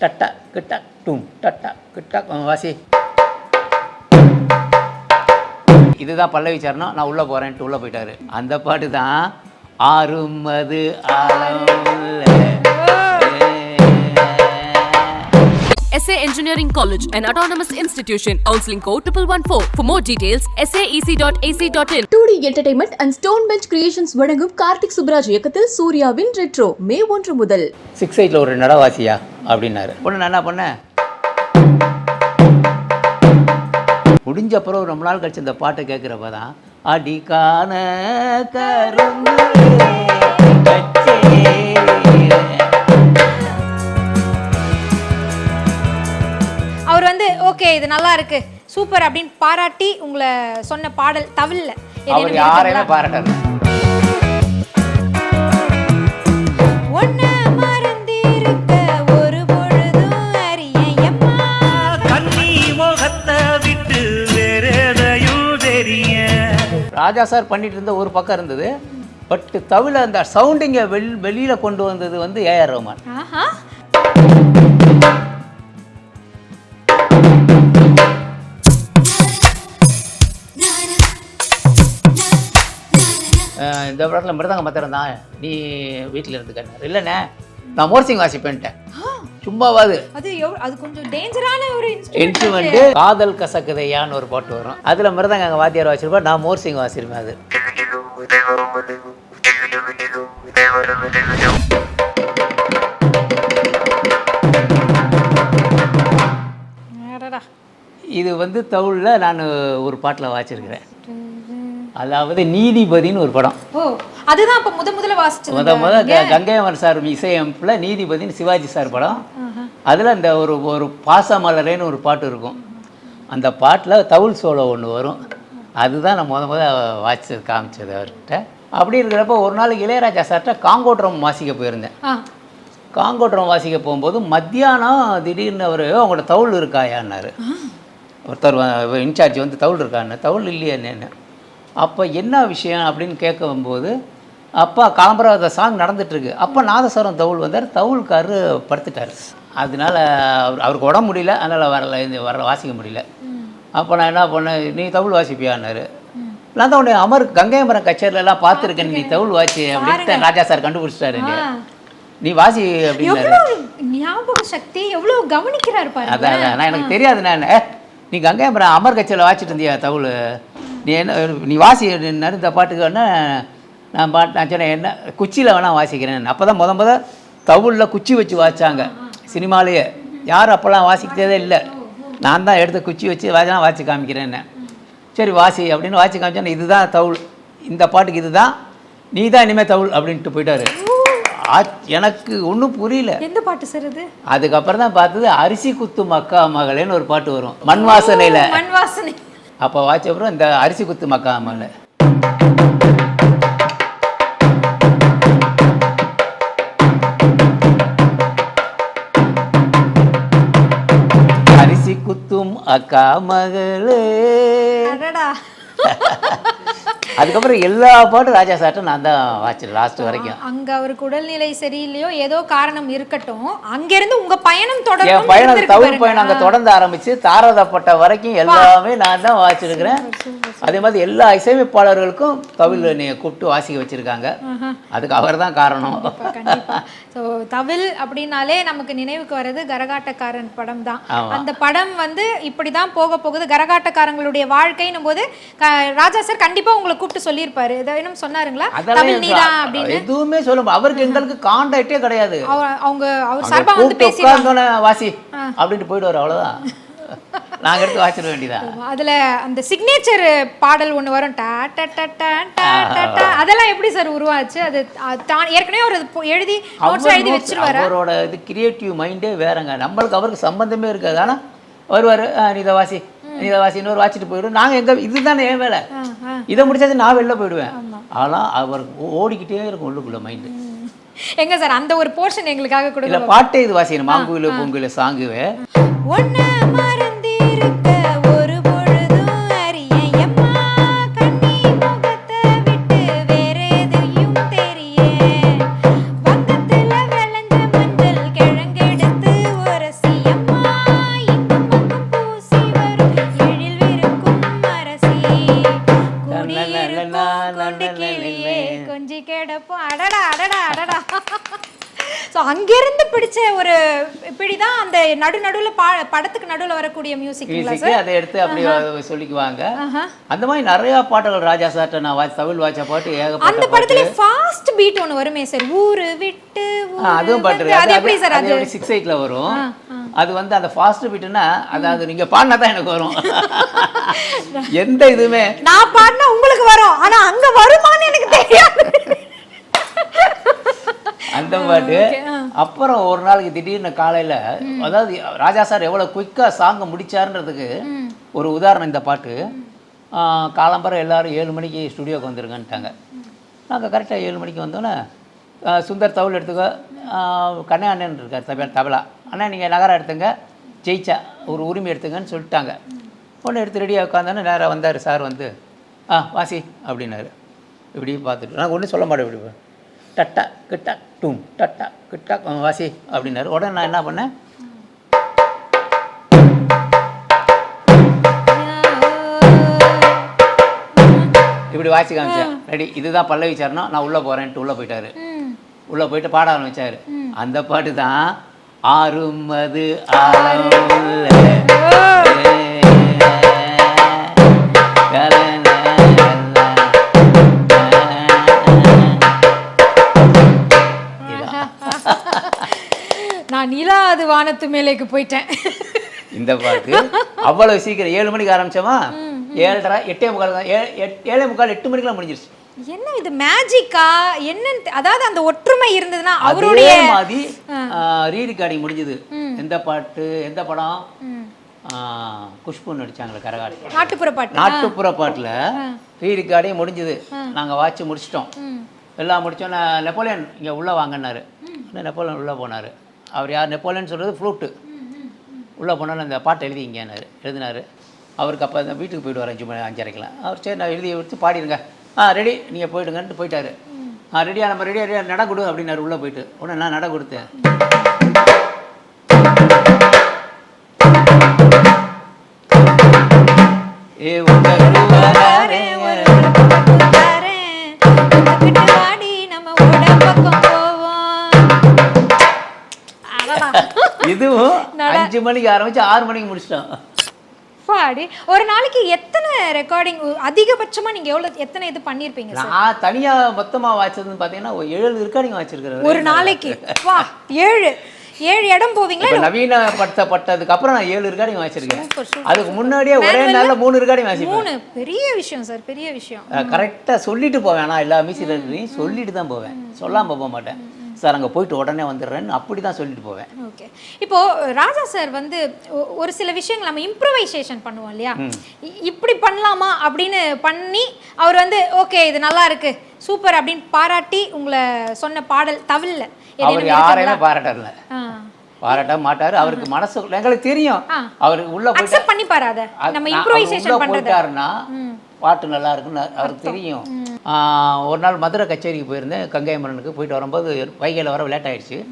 Ta-ta கிட்டா டூம் ta-ta கிட்டா வாசி இதுதான் பல்லவி சரணம். நான் உள்ளே போகிறேன்ட்டு உள்ளே போயிட்டாரு. அந்த பாட்டு தான் ஆறும் அது SA Engineering College, an autonomous institution. Counseling code 1114. For more details, saec.ac.in. Two D entertainment and Stone Bench Creations வழங்கும் கார்த்திக் சுப்ராஜ் இயக்கத்தில் சூர்யாவின் ரெட்ரோ மே ஒன்று முதல் சிக்ஸ் எயிட்டில் ஒரு நட வாசியா அப்படின்னாரு பொண்ணு நான் என்ன பண்ணேன் முடிஞ்ச அப்புறம் ரொம்ப நாள் கழிச்சு இந்த பாட்டை கேட்குறப்ப தான் அடிக்கான கரும்பு கச்சேரி. வந்து ஓகே இது நல்லா இருக்கு. சூப்பர் அப்படின்னு பாராட்டி உங்களை சொன்ன பாடல் தவில்ல. அவர் யாரையுமே பாராட்டாரு ஒன்ன மறந்திருக்க ஒரு பொழுதும் அறியேயம்மா. கண்ணி முகத்தை விட்டு வேறெதையும் தெரிய. ராஜா சார் பண்ணிட்டு இருந்த ஒரு பக்கம் இருந்தது. பட் தவிர அந்த சவுண்டிங்கை வெள் வெளியில் கொண்டு வந்தது வந்து ஏஆர் ரஹ்மான் ஆஹா. இந்த படத்தில் மிருதங்க மாத்திரம் தான் நீ வீட்டில் இருந்துக்கன்னாரு இல்லைண்ணே நான் மோர்சிங் வாசிப்பேன்ட்டேன் சும்மாவாது அது அது கொஞ்சம் டேஞ்சரான ஒரு இன்ஸ்ட்ருமெண்ட்டு காதல் கசக்குதையான்னு ஒரு பாட்டு வரும் அதில் மிருதங்க அங்கே வாத்தியார் வாசிருப்பா நான் மோர்சிங் வாசிருப்பேன் அது இது வந்து தவுளில் நான் ஒரு பாட்டில் வாசிருக்கிறேன் அதாவது நீதிபதின்னு ஒரு படம். ஓ அதுதான் அப்ப முத முதல்ல வாசிச்சது முத முத க- கங்கையமன் சார் இசையமைப்பில் நீதிபதின்னு சிவாஜி சார் படம். அதில் அந்த ஒரு ஒரு பாசமலரேன்னு ஒரு பாட்டு இருக்கும். அந்த பாட்டில் தவுள் சோளோ ஒன்று வரும். அதுதான் நான் முத முத வாசிச்சது காமிச்சது அவர்கிட்ட. அப்படி இருக்கிறப்ப ஒரு நாள் இளையராஜா சார்கிட்ட காங்கோட்ரம் வாசிக்க போயிருந்தேன். காங்கோட்ரம் வாசிக்க போகும்போது மத்தியானம் திடீர்னு அவர் உங்களோட தவுள் இருக்காயான்னாரு. ஒருத்தர் இன்சார்ஜ் வந்து தவுள் இருக்கான்னு தவுள் இல்லையே என்ன அப்போ என்ன விஷயம் அப்படின்னு கேட்கும்போது அப்பா காலம்பரம் அந்த சாங் நடந்துட்டுருக்கு. அப்போ நாதஸ்வரம் தவுள் வந்தார் தவுள்காரு படுத்துட்டார். அதனால அவர் அவருக்கு உடம்பு முடியல அதனால் வரல இந்த வரல வாசிக்க முடியல. அப்போ நான் என்ன பண்ணேன் நீ தவுள் வாசிப்பியான்னாரு. நான் தான் உன்னை அமர் கங்கை மரம் கச்சேரிலலாம் பார்த்துருக்கேன் நீ தவுள் வாசி அப்படின்ட்டு ராஜா சார் கண்டுபிடிச்சிட்டாரு. நீ வாசி அப்படின்னாரு. ஞாபக சக்தி எவ்வளவு கவனிக்கிறாரு அதான் அதான். நான் எனக்கு தெரியாது நான் நீ கங்கையம்பரம் அமர் கட்சியில் வாச்சிட்டு இருந்தியா தவுள்? நீ என்ன நீ வாசி அப்படின்னாரு இந்த பாட்டுக்கு வேணா நான் பாட்டு நான் சொன்னேன் என்ன குச்சியில் வேணால் வாசிக்கிறேன் அப்போ தான் முத முத தவுளில் குச்சி வச்சு வாசித்தாங்க சினிமாலேயே. யாரும் அப்போல்லாம் வாசிக்கிறதே இல்லை. நான் தான் எடுத்து குச்சி வச்சு வாசினா வாசி காமிக்கிறேன்னு. சரி வாசி அப்படின்னு வாசி காமிச்சேன் இதுதான் தவுள். இந்த பாட்டுக்கு இதுதான் நீ தான் இனிமேல் தவுள் அப்படின்ட்டு போயிட்டாரு. எனக்கு ஒன்றும் புரியல. எந்த பாட்டு சார் இது அதுக்கப்புறம் தான் பார்த்தது அரிசி குத்து மக்கா மகளேன்னு ஒரு பாட்டு வரும். மண் வாசனையில். மண் வாசனை. அப்போ வாட்ச அப்புறம் இந்த அரிசி குத்து மக்கா மகள். அரிசி குத்தும் அக்கா மகளே. அடடா. அதுக்கப்புறம் எல்லா பாட்டும் ராஜா சார்ட்ட நான் தான் வாட்சேன் லாஸ்ட் வரைக்கும். அங்க அவருக்கு உடல்நிலை சரியில்லையோ ஏதோ காரணம் இருக்கட்டும். அங்க இருந்து உங்க பயணம் என் தொடரும் பயணம் தவுள் பயணம் அங்கே தொடர்ந்து ஆரம்பிச்சு தாரதப்பட்ட வரைக்கும் எல்லாமே நான் தான் வாசிச்சிருக்கிறேன். அதே மாதிரி எல்லா இசையமைப்பாளர்களுக்கும் தவில் நீ கூப்பிட்டு வாசிக்க வச்சிருக்காங்க. அதுக்கு அவர் தான் காரணம். ஸோ தவில் அப்படின்னாலே நமக்கு நினைவுக்கு வர்றது கரகாட்டக்காரன் படம் தான். அந்த படம் வந்து இப்படிதான் போக போகுது. கரகாட்டக்காரங்களுடைய வாழ்க்கைன்னும் போது ராஜா சார் கண்டிப்பா உங்களை கூப்பிட்டு சொல்லியிருப்பாரு. ஏதாவது சொன்னாருங்களா? நீதான் அப்படின்னு? எதுவுமே சொல்ல அவருக்கு எங்களுக்கு கான்டாக்டே கிடையாது. அவங்க அவர் சார்பா வந்து உட்கார்ந்தோன்னே வாசி அப்படின்ட்டு போயிடுவார் அவ்வளவுதான். நாங்க எடுத்து வாசிட வேண்டியதான் அதுல அந்த சிக்னேச்சர் பாடல் ஒண்ணு வரும். டா டா டா டா. அதெல்லாம் எப்படி சார் உருவாச்சு? அது தான் ஏற்கனவே பொ- எழுதி நோட்ஸ் எழுதி வச்சிருவாரு? அவரோட இது கிரியேட்டிவ் மைண்டே வேறங்க. நம்மளுக்கு அவருக்கு சம்பந்தமே இருக்காது. ஆனா வருவார் நீ இதை வாசி நீ இதை வாசி இன்னொரு வாசிட்டு போயிடும் நாங்க எங்க இதுதானே என் வேலை. இதை முடிச்சாச்சு நான் வெளில போயிடுவேன். ஆனா அவர் ஓடிக்கிட்டே இருக்கும் உள்ளுக்குள்ள மைண்டு எங்க சார் அந்த ஒரு போர்ஷன் எங்களுக்காக இல்ல கொடுங்க பாட்டே இது வாசிக்கணும். மாங்குயில பூங்குயில சாங்குவே. ஒன்ன കൊഞ്ചിക്കടുപ്പും അടടാ അടടാ അടടാ. ஸோ அங்கிருந்து பிடிச்ச ஒரு பிடிதான் அந்த நடு நடுவுல பா படத்துக்கு நடுவுல வரக்கூடிய மியூசிக்ங்களா மியூசிக்கு சார் அதை எடுத்து அப்படியே சொல்லிக்குவாங்க. அந்த மாதிரி நிறைய பாட்டுகள் ராஜா சார்ட்ட நான் வாட்ச் தமிழ் வாட்ச பாட்டு அந்த ஏகப்பட்ட படத்துல பாட்டு ஃபாஸ்ட் பீட் ஒன்னு வருமே சார் ஊரு விட்டு அதுவும் பாட்டு. அது எப்படி சார் அது? சிக்ஸ் எயிட்ல வரும். அது வந்து அந்த ஃபாஸ்ட் பீட்டுனா அதாவது நீங்க பாடினா தான் எனக்கு வரும். எந்த இதுவுமே. நான் பாடினா உங்களுக்கு வரும். ஆனா அங்க வருமான்னு எனக்கு தெரியாது. அந்த பாட்டு. அப்புறம் ஒரு நாளைக்கு திடீர்னு காலையில அதாவது ராஜா சார் எவ்வளவு குயிக்கா சாங்க முடிச்சாருன்றதுக்கு ஒரு உதாரணம் இந்த பாட்டு. காலம்பரம் எல்லாரும் ஏழு மணிக்கு ஸ்டுடியோக்கு வந்துருங்கன்ட்டாங்க. நாங்கள் கரெக்டாக ஏழு மணிக்கு வந்தோன்னே சுந்தர் தவுள் எடுத்துக்கோ கண்ணே அண்ணன் இருக்கார் தபா தபலா அண்ணா நீங்கள் நகரம் எடுத்துங்க ஜெயிச்சா ஒரு உரிமை எடுத்துங்கன்னு சொல்லிட்டாங்க. ஒன்று எடுத்து ரெடியாக உட்காந்தோன்னே நேராக வந்தார் சார் வந்து ஆ வாசி அப்படின்னாரு. இப்படி பார்த்துட்டு நான் ஒன்றும் சொல்ல மாட்டேன் இப்படி. டட்டா கிட்டா டும் டட்டா கிட்டா வாசி அப்படின்னாரு. உடனே நான் என்ன பண்ணேன்? இப்படி வாசி காமிச்சேன். ரெடி. இதுதான் பல்லவி சரணம். நான் உள்ளே போகிறேன்ட்டு உள்ளே போயிட்டாரு. உள்ளே போயிட்டு பாட ஆரம்பிச்சாரு. அந்த பாட்டு தான் ஆறுமது ஆரமுல்ல நான் நிலாது வானத்து மேலேக்கு போயிட்டேன். இந்த பாட்டு. அவ்வளவு சீக்கிரம் ஏழு மணிக்கு ஆரம்பிச்சோமா? ஏழரை எட்டே முக்கால் தான் ஏழே முக்கால் எட்டு மணிக்கெல்லாம் முடிஞ்சிருச்சு. என்ன இது மேஜிக்கா என்னன்னு அதாவது அந்த ஒற்றுமை இருந்ததுன்னா அதே அவருடைய மாதிரி ரீ ரெக்கார்டிங் முடிஞ்சது. எந்த பாட்டு எந்த படம்? குஷ்பு நடிச்சாங்களே கரகாடி. நாட்டுப்புற பாட்டு. நாட்டுப்புற பாட்டுல ரீ ரெக்கார்டிங் முடிஞ்சது. நாங்க வாட்சி முடிச்சிட்டோம். எல்லாம் முடிச்சோன்னே நெப்போலியன் இங்க உள்ள வாங்கினாரு நெப்போலியன் உள்ள போனாரு. அவர் யார்? நெப்போலியன் சொல்கிறது ஃப்ளூட்டு உள்ளே போனாலும் அந்த பாட்டு எழுதிங்கன்னாரு. எழுதினார். அவருக்கு அப்போ அந்த வீட்டுக்கு போயிட்டு வரேன் அஞ்சு மணி அஞ்சரைக்கெலாம் அவர் சரி நான் எழுதி எடுத்து பாடிடுங்க. ஆ ரெடி நீங்கள் போயிடுங்கன்ட்டு போயிட்டார். ஆ ரெடியாக நம்ம ரெடியாக ரெடியாக நட கொடு அப்படின்னாரு உள்ளே போயிட்டு. உடனே நான் நட கொடுத்தேன். ஏ உங்க இதுவும். அஞ்சு மணிக்கு ஆரம்பிச்சு ஆறு மணிக்கு முடிச்சிட்டோம். பாடி ஒரு நாளைக்கு எத்தனை ரெக்கார்டிங் அதிகபட்சமா நீங்க எவ்வளவு எத்தனை இது பண்ணிருப்பீங்க நான் தனியா மொத்தமா வாய்ச்சதுன்னு பார்த்தீங்கன்னா ஒரு ஏழு ரெக்கார்டிங் வச்சிருக்கிறேன் ஒரு நாளைக்கு. வா ஏழு. ஏழு இடம் போவீங்களா நவீனப்படுத்தப்பட்டதுக்கு அப்புறம் நான் ஏழு ரெக்கார்டிங் super. அதுக்கு முன்னாடியே ஒரே நாள்ல மூணு ரெக்கார்டிங் வாசிப்பேன். மூணு. பெரிய விஷயம் சார் பெரிய விஷயம். கரெக்டாக சொல்லிட்டு போவேன். நான் எல்லா மியூசிக் சொல்லிட்டு தான் போவேன். சொல்லாம போக மாட்டேன். சார் அங்க போயிட்டு உடனே வந்துடுறேன்னு அப்படி தான் சொல்லிட்டு போவேன். ஓகே இப்போ ராஜா சார் வந்து ஒரு சில விஷயங்கள் நம்ம இம்ப்ரூவைசேஷன் பண்ணுவோம் இல்லையா? இப்படி பண்ணலாமா அப்படின்னு பண்ணி அவர் வந்து ஓகே இது நல்லா இருக்கு. சூப்பர் அப்படின்னு பாராட்டி உங்களை சொன்ன பாடல் தவில்ல. அவர் யாரையுமே பாராட்டல. பாராட்ட மாட்டாரு. அவருக்கு மனசு எங்களுக்கு தெரியும். அவருக்கு உள்ள அக்செப்ட் பண்ணி பாராத. நம்ம இம்ப்ரூவைசேஷன் போயிட்டாருன்னா பாட்டு நல்லா இருக்குன்னு அவருக்கு தெரியும். ஒரு நாள் மதுரை கச்சேரிக்கு போயிருந்தேன். கங்கை மரனுக்கு போயிட்டு வரும்போது வைகையில் வர லேட் ஆயிடுச்சு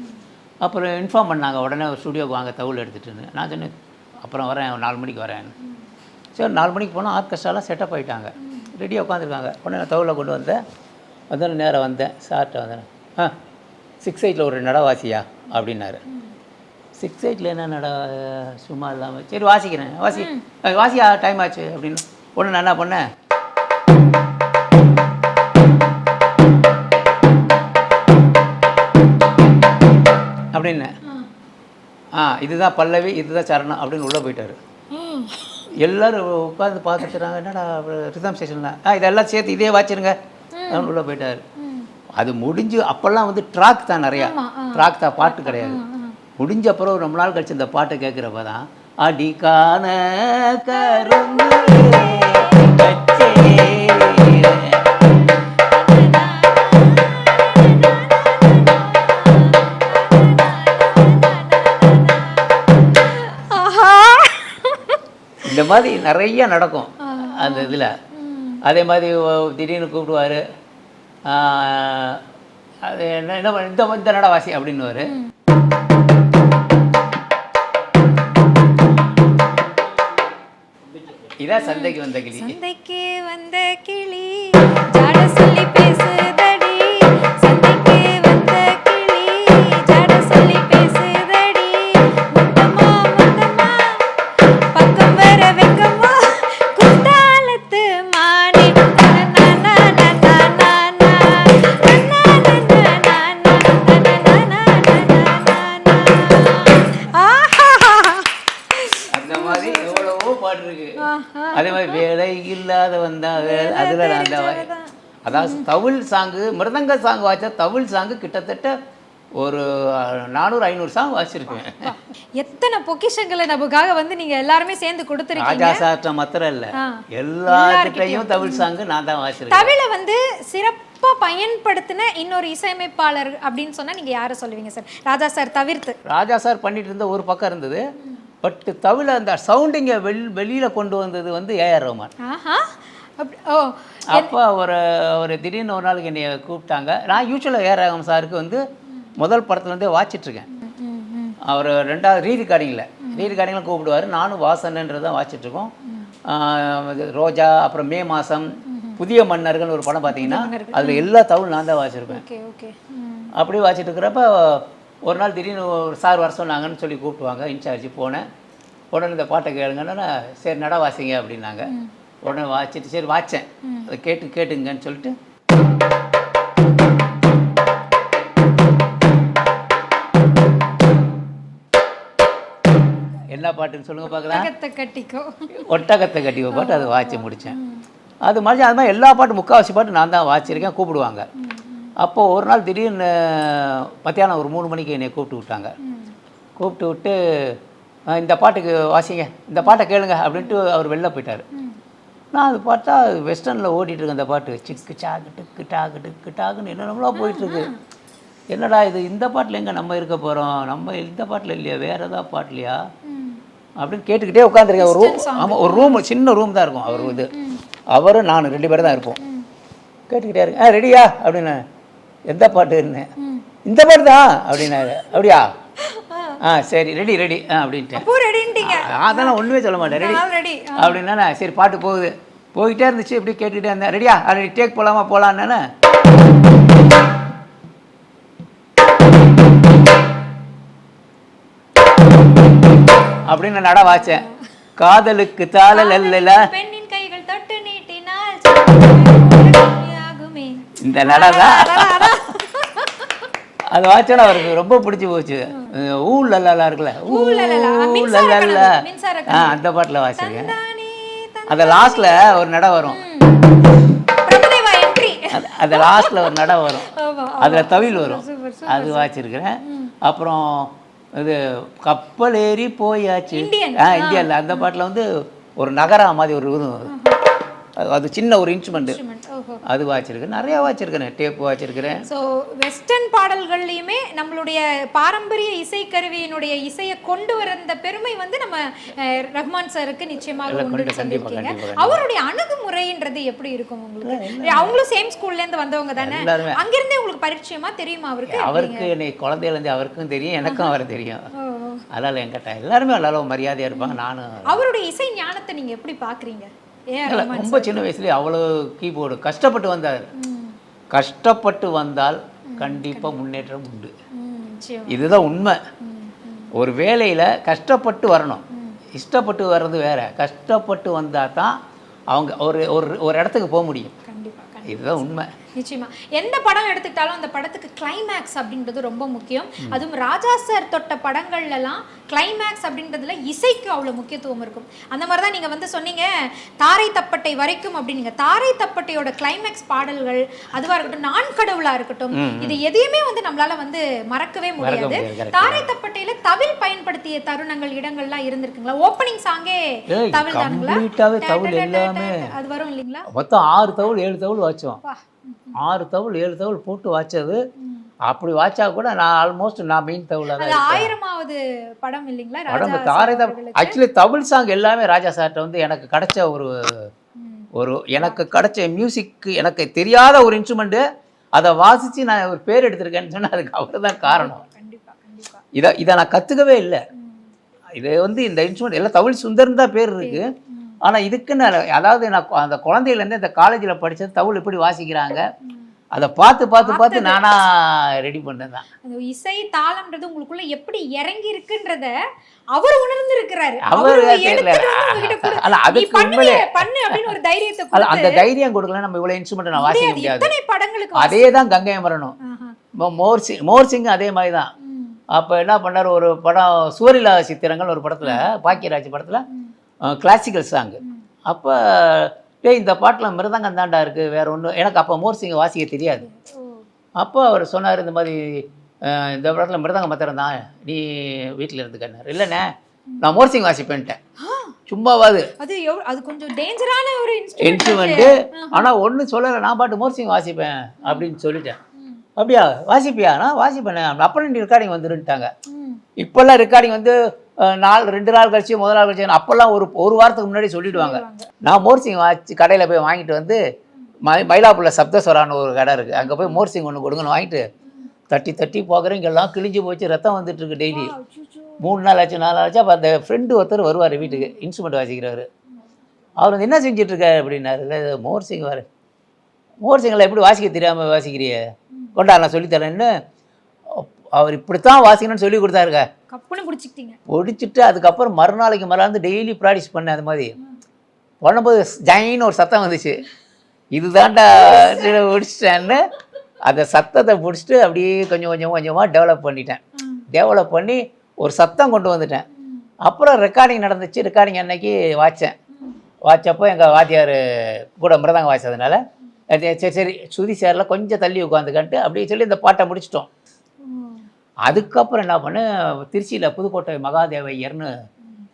அப்புறம் இன்ஃபார்ம் பண்ணாங்க. உடனே ஸ்டுடியோக்கு வாங்க தவுள் எடுத்துட்டுன்னு நான் சொன்னேன் அப்புறம் வரேன் நாலு மணிக்கு வரேன். சரி நாலு மணிக்கு போனால் ஆர்கெஸ்ட்ராலாம் செட்டப் ஆயிட்டாங்க. ரெடியாக உட்காந்துருக்காங்க உடனே நான் தவுளை கொண்டு வந்தேன். வந்து நேராக வந்தேன். சார்கிட்ட வந்தேன். ஆ சிக்ஸ் எயிட்டில் ஒரு நடவாசியா? அப்படின்னாரு. சிக்ஸ் எயிட்டில் என்ன நட சும்மா இல்லாமல் சரி வாசிக்கிறேன். வாசி வாசியா? டைம் ஆச்சு. அப்படின்னு. ஒன்று நான் என்ன பண்ணேன்? அப்படின்னு. ஆ இதுதான் பல்லவி இதுதான் சரணம் அப்படின்னு உள்ளே போயிட்டாரு. எல்லாரும் உட்காந்து பார்த்துட்டுறாங்க என்னடா ரிதம் ஸ்டேஷனில் ஆ இதெல்லாம் சேர்த்து இதே வாச்சிருங்க அப்படின்னு உள்ளே போயிட்டாரு. அது முடிஞ்சு அப்போல்லாம் வந்து ட்ராக் தான் நிறையா. ட்ராக் தான் பாட்டு கிடையாது. முடிஞ்ச அப்புறம் ரொம்ப நாள் கழிச்சு இந்த பாட்டை கேட்குறப்ப தான் அடிக்கான கரும்பு இந்த மாதிரி நிறைய நடக்கும் அந்த இதில். அதே மாதிரி திடீர்னு கூப்பிடுவார். அது என்ன என்ன இந்த இந்த நடவாசி அப்படின்னுவார். இதான் சந்தைக்கு வந்த கிளி. சந்தைக்கு வந்த கிளி. சொல்லி பேசுதடி அதாவது தவில் சாங்கு மிருதங்க சாங் வாய்ச்சா தவில் சாங்கு கிட்டத்தட்ட ஒரு நானூறு ஐநூறு சாங் வாசிச்சிருக்கேன் எத்தனை பொக்கிஷங்களை நமக்காக வந்து நீங்க எல்லாருமே சேர்ந்து கொடுத்துருக்கீங்க? ராஜா சார்ட்ட மாத்திரம் இல்ல. ஆ. எல்லார்கிட்டையும் தவில் சாங்கு நான் தான் வாசிச்சிருக்கேன் தமிழை வந்து சிறப்பா பயன்படுத்தின இன்னொரு இசையமைப்பாளர் அப்படின்னு சொன்னா நீங்க யாரை சொல்லுவீங்க சார்? ராஜா சார் தவிர்த்து. ராஜா சார் பண்ணிட்டு இருந்த ஒரு பக்கம் இருந்தது. பட் தமிழ் அந்த சவுண்டிங்கை வெள் வெளியில கொண்டு வந்தது வந்து ஏஆர் ரஹ்மான் அப்போ ஒரு ஒரு திடீர்னு ஒரு நாளைக்கு என்னை கூப்பிட்டாங்க. நான் யூஸ்வலாக ஏஆர் ரஹ்மான் சாருக்கு வந்து முதல் படத்துலேருந்தே வாச்சிட்ருக்கேன் அவர் ரெண்டாவது ரீ ரெக்கார்டிங்கில் ரீ ரெக்கார்டிங்கில் கூப்பிடுவார். நானும் வாசன்ன்றது தான் வாச்சிட்ருக்கோம் ரோஜா அப்புறம் மே மாதம் புதிய மன்னர்கள்னு ஒரு படம் பார்த்தீங்கன்னா அதில் எல்லா தமிழ் நான் தான் வாசிச்சிருப்பேன் அப்படி வாசிட்டு இருக்கிறப்ப ஒரு நாள் திடீர்னு ஒரு சார் வர சொன்னாங்கன்னு சொல்லி கூப்பிட்டுவாங்க இன்சார்ஜ் போனேன். உடனே இந்த பாட்டை கேளுங்கன்னா சரி நட வாசிங்க அப்படின்னாங்க. உடனே வாசிட்டு சரி வாச்சேன். அதை கேட்டு கேட்டுங்கன்னு சொல்லிட்டு. என்ன பாட்டுன்னு சொல்லுங்க பார்க்கலாம். கட்டிக்கோ. ஒட்டகத்தை கட்டி ஒரு பாட்டு அதை வாய்ச்சி முடித்தேன் அது மாதிரி அது மாதிரி எல்லா பாட்டு முக்கால்வாசி பாட்டு நான் தான் வாச்சிருக்கேன் கூப்பிடுவாங்க. அப்போது ஒரு நாள் திடீர்னு மத்தியானம் ஒரு மூணு மணிக்கு என்னை கூப்பிட்டு விட்டாங்க. கூப்பிட்டு விட்டு "அஹ், இந்த பாட்டுக்கு வாசிங்க இந்த பாட்டை கேளுங்க அப்படின்ட்டு அவர் வெளில போயிட்டார். நான் அது பார்த்தா வெஸ்டர்னில் ஓடிட்டு இருக்கு அந்த பாட்டு சிக்கு சாக்கு டிக்கு டாக்கு டிக்கு டாக்குன்னு என்னென்னமோ போயிட்டுருக்கு என்னடா இது இந்த பாட்டில் எங்கே நம்ம இருக்க போகிறோம் நம்ம இந்த பாட்டில் இல்லையா? வேறு ஏதாவது பாட்டுலையா அப்படின்னு கேட்டுக்கிட்டே உட்காந்துருக்கேன் ஒரு ரூம் ஆமாம் ஒரு ரூம் சின்ன ரூம் தான் இருக்கும். அவர் இது. அவரும் நான் ரெண்டு பேரும் தான் இருப்போம். கேட்டுக்கிட்டே இருக்கு ஆ ரெடியா? அப்படின்னு. எந்த பாட்டுன்னு இந்த பாட்டு தான். அப்படின்னாரு அப்படியா? ஆ. சரி ரெடி ரெடி. ஆ அப்படின்ட்டேன். அப்போ ரெடின்ட்டீங்க அதெல்லாம் ஒன்றுமே சொல்ல மாட்டேன். ரெடி. அப்படின்னா சரி பாட்டு போகுது. போய்கிட்டே இருந்துச்சு இப்படி கேட்டுக்கிட்டே இருந்தேன். ரெடியா அப்படி டேக் போகலாமா போகலான்னு அப்படின்னு நட வாச்சேன். காதலுக்கு தாளல் அல்லல. பெண்ணின் கைகள் தொட்டு நீட்டினால் ஆகுமே இந்த நட தான். அது வாச்சோன்னா அவருக்கு ரொம்ப பிடிச்சி போச்சு. ஊ லல்லா இருக்குல்ல. ஊ லல்லா, அந்த பாட்டில் வாசிருக்கேன் அந்த லாஸ்ட்ல ஒரு நட வரும். அது லாஸ்ட்ல ஒரு நட வரும். அதுல தவில் வரும். அது வாச்சிருக்கிறேன். அப்புறம் இது கப்பல் ஏறி போயாச்சு. இந்தியன். அந்த பாட்டுல வந்து ஒரு நகரா மாதிரி ஒரு. அது- சின்ன ஒரு இன்ஸ்ட்ருமெண்ட் அது வாச்சிருக்கேன். நிறைய வாச்சிருக்கிறேன் டேப் வாச்சிருக்கிறேன் ஸோ வெஸ்டர்ன் பாடல்கள்லையுமே நம்மளுடைய பாரம்பரிய இசைக்கருவியினுடைய இசையை கொண்டு வந்த பெருமை வந்து நம்ம ரஹ்மான் சாருக்கு நிச்சயமாக கண்டிப்பா, சொல்லியிருக்கீங்க. அவருடைய அணுகுமுறைன்றது எப்படி இருக்கும் உங்களுக்கு? அவங்களும் சேம் ஸ்கூல்ல இருந்து வந்தவங்க தானே. அங்கிருந்தே உங்களுக்கு பரிச்சயமா தெரியுமா அவருக்கு? அவருக்கு என்னை குழந்தையிலேருந்து அவருக்கும் தெரியும் எனக்கும் அவரை தெரியும். அதனால என்கிட்ட எல்லாருமே எல்லாரும் மரியாதையா இருப்பாங்க நானும். அவருடைய இசை ஞானத்தை நீங்க எப்படி இல்ல, ரொம்ப சின்ன வயசுலயே அவ்வளோ கீபோர்டு கஷ்டப்பட்டு வந்தார். கஷ்டப்பட்டு வந்தால் கண்டிப்பா. முன்னேற்றம் உண்டு. இதுதான் உண்மை. ஒரு வேலையில் கஷ்டப்பட்டு வரணும். இஷ்டப்பட்டு வர்றது வேற. கஷ்டப்பட்டு வந்தால் தான் அவங்க ஒரு ஒரு ஒரு இடத்துக்கு போக முடியும். இதுதான் உண்மை. நிச்சயமா. எந்த படம் எடுத்துக்கிட்டாலும் அந்த படத்துக்கு கிளைமேக்ஸ் அப்படின்றது ரொம்ப முக்கியம். அதுவும் ராஜா சார் தொட்ட படங்கள்லாம் கிளைமேக்ஸ் அப்படின்றதுல இசைக்கு அவ்வளோ முக்கியத்துவம் இருக்கும். அந்த மாதிரி தான் நீங்கள் வந்து சொன்னீங்க தாரை தப்பட்டை வரைக்கும் அப்படின்னீங்க தாரை தப்பட்டையோட கிளைமேக்ஸ் பாடல்கள் அதுவாக இருக்கட்டும் நான் கடவுளாக இருக்கட்டும் இது எதையுமே வந்து நம்மளால வந்து மறக்கவே முடியாது. தாரை தப்பட்டையில தவில் பயன்படுத்திய தருணங்கள் இடங்கள்லாம் இருந்திருக்குங்களா? ஓப்பனிங் சாங்கே தவில் தானுங்களா தவில். அது வரும் இல்லைங்களா? மொத்தம் ஆறு தவுள் ஏழு தவுள் வாச்சோம். ஆறு தவுள் ஏழு தவுள் போட்டு வாச்சது அப்படி வாச்சா கூட நான் ஆல்மோஸ்ட் நான் மெயின் தவுளாக தான் ஆயிரமாவது படம் இல்லைங்களா? சார் தாரை அவர்களுக்கு. ஆக்சுவலி தமிழ் சாங் எல்லாமே ராஜா சார்ட்ட வந்து எனக்கு கிடைச்ச ஒரு ஒரு எனக்கு கிடைச்ச மியூசிக் எனக்கு தெரியாத ஒரு இன்ஸ்ட்ருமெண்ட்டு அதை வாசித்து நான் ஒரு பேர் எடுத்திருக்கேன்னு சொன்னால் அதுக்கு அவர் தான் காரணம். இதை இதை நான் கற்றுக்கவே இல்லை. இது வந்து இந்த இன்ஸ்ட்ருமெண்ட் எல்லாம் தமிழ் சுந்தர்னு தான் பேர் இருக்கு. ஆனால் இதுக்குன்னு அதாவது நான் அந்த குழந்தையிலேருந்து இந்த காலேஜில் படித்தது தமிழ் எப்படி வாசிக்கிறாங்க. அதை பார்த்து பார்த்து பார்த்து நானா ரெடி பண்ணேன் அந்த இசை தாளம்ன்றது உங்களுக்குள்ள எப்படி இறங்கி இருக்குன்றத அவர் உணர்ந்து இருக்கிறாரு அவர் ஒரு தைரியத்தை அந்த தைரியம் கொடுக்கல நம்ம இவ்வளோ இன்ஸ்ட்ருமெண்ட் நான் வாசிக்க முடியாது. அதே தான் கங்கை மரணம் ஆஹா. மோ- மோர் சிங் மோர் சிங் அதே மாதிரி தான். அப்போ என்ன பண்ணார்? ஒரு படம் சுவரிலா சித்திரங்கள் ஒரு படத்தில் பாக்கியராஜ் படத்தில் கிளாசிக்கல் சாங் அப்போ டேய் இந்த பாட்டில் மிருதங்கம் தாண்டா இருக்குது வேற ஒன்றும் எனக்கு அப்போ மோர்சிங்க வாசிக்க தெரியாது. அப்போ அவர் சொன்னார் இந்த மாதிரி இந்த படத்தில் மிருதங்கம் மாத்திரம் தான். நீ வீட்டில் இருந்துக்கன்னார். இல்லைண்ணே நான் மோர்சிங் வாசிப்பேன்ட்டேன். சும்மாவாது அது. அது கொஞ்சம் டேஞ்சரான ஒரு இன்ஸ்ட்ருமெண்ட்டு ஆனால் ஒன்றும் சொல்லலை நான் பாட்டு மோர்சிங் வாசிப்பேன் அப்படின்னு சொல்லிட்டேன். அப்படியா? வாசிப்பியா? நான் வாசிப்பேனே. அப்புறம் நீ ரெக்கார்டிங் வந்துருன்ட்டாங்க. இப்போல்லாம் ரெக்கார்டிங் வந்து நாள் ரெண்டு நாள் கழிச்சு முதல் நாள் கழிச்சு அப்போல்லாம் ஒரு ஒரு வாரத்துக்கு முன்னாடி சொல்லிடுவாங்க. நான் மோர்சிங் வாசி கடையில் போய் வாங்கிட்டு வந்து மை மயிலாப்பூர்ல சப்தஸ்வரான்னு ஒரு கடை இருக்குது அங்கே போய் மோர்சிங் ஒன்று கொடுங்கன்னு வாங்கிட்டு தட்டி தட்டி போகிறேன் இங்கெல்லாம் கிழிஞ்சு போச்சு ரத்தம் வந்துட்டு இருக்கு டெய்லி மூணு நாள் ஆச்சு நாலு நாள் ஆச்சு. அப்போ அந்த ஃப்ரெண்டு ஒருத்தர் வருவார் வீட்டுக்கு இன்ஸ்ட்ருமெண்ட் வாசிக்கிறவர். அவர் வந்து என்ன செஞ்சுட்டு இருக்காரு அப்படின்னாரு. இல்லை இது மோர் சிங் வர மோர் சிங்கில் எப்படி வாசிக்க தெரியாமல் வாசிக்கிறிய? கொண்டா நான் சொல்லித்தரேன்னு அவர் இப்படித்தான் வாசிக்கணும்னு சொல்லி கொடுத்தாருங்க. கப்புன்னு பிடிச்சிக்கிட்டீங்க ஒடிச்சிட்டு அதுக்கப்புறம் மறுநாளைக்கு மறுநாள் டெய்லி ப்ராக்டிஸ் பண்ணேன் அது மாதிரி. பண்ணும்போது ஜைன்னு ஒரு சத்தம் வந்துச்சு. இதுதான்டா ஒடிச்சிட்டேன்னு அந்த சத்தத்தை பிடிச்சிட்டு அப்படியே கொஞ்சம் கொஞ்சம் கொஞ்சமாக டெவலப் பண்ணிட்டேன். டெவலப் பண்ணி ஒரு சத்தம் கொண்டு வந்துட்டேன். அப்புறம் ரெக்கார்டிங் நடந்துச்சு. ரெக்கார்டிங் அன்னைக்கு வாச்சேன். வாச்சப்போ எங்கள் வாத்தியார் கூட மிருதங்க வாய்ச்சதுனால சரி சரி சுதி சேரில் கொஞ்சம் தள்ளி உட்காந்துக்கன்ட்டு அப்படியே சொல்லி இந்த பாட்டை முடிச்சிட்டோம். அதுக்கப்புறம் என்ன பண்ணேன் திருச்சியில் புதுக்கோட்டை மகாதேவையர்னு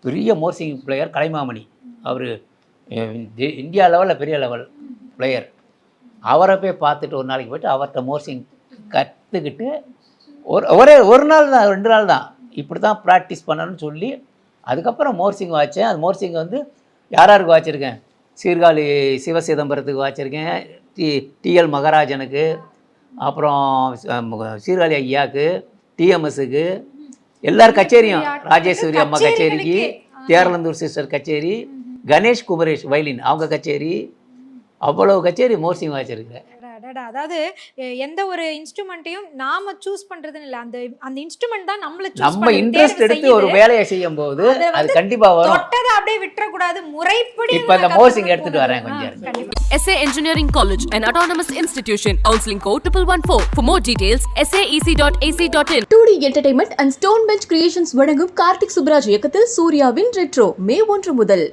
பெரிய மோர்சிங் பிளேயர் கலைமாமணி. அவர் இந்தியா லெவலில் பெரிய லெவல் பிளேயர் அவரை போய் பார்த்துட்டு ஒரு நாளைக்கு போயிட்டு அவர்கிட்ட மோர்சிங் கற்றுக்கிட்டு ஒரு ஒரே ஒரு நாள் தான் ரெண்டு நாள் தான். இப்படி தான் ப்ராக்டிஸ் பண்ணணும்னு சொல்லி அதுக்கப்புறம் மோர்சிங் வாய்ச்சேன். அது மோர்சிங் வந்து யார் யாருக்கு வாய்ச்சிருக்கேன்? சீர்காழி சிவசிதம்பரத்துக்கு வாய்ச்சிருக்கேன். டி டிஎல் மகராஜனுக்கு அப்புறம் சீர்காழி ஐயாவுக்கு டிஎம்எஸ்ஸுக்கு எல்லார் கச்சேரியும் ராஜேஸ்வரி அம்மா கச்சேரிக்கு தேரலந்தூர் சிஸ்டர் கச்சேரி கணேஷ் குமரேஷ் வைலின் அவங்க கச்சேரி அவ்வளவு கச்சேரி மோர்சிங் வாய்ச்சிருக்கிறேன் அடடா, அதாவது எந்த ஒரு இன்ஸ்ட்ருமெண்ட்டையும் நாம சூஸ் பண்றதுன்னு இல்ல அந்த அந்த இன்ஸ்ட்ருமெண்ட் தான் நம்மள சூஸ் நம்ம இன்ட்ரெஸ்ட் எடுத்து ஒரு வேலையை செய்யும் போது அதை கண்டிப்பா வரும் தொட்டதை அப்படியே விட்டுற கூடாது முறைப்படி இப்ப அந்த கத்துக்கணும் எடுத்துட்டு வரேன். கொஞ்சம் SA Engineering College, an autonomous institution. Counseling code 1114. For more details, saec.ac.in. Two D entertainment and Stone Bench Creations வழங்கும் கார்த்திக் சுப்ராஜ் இயக்கத்தில் சூர்யாவின் ரெட்ரோ மே ஒன்று முதல்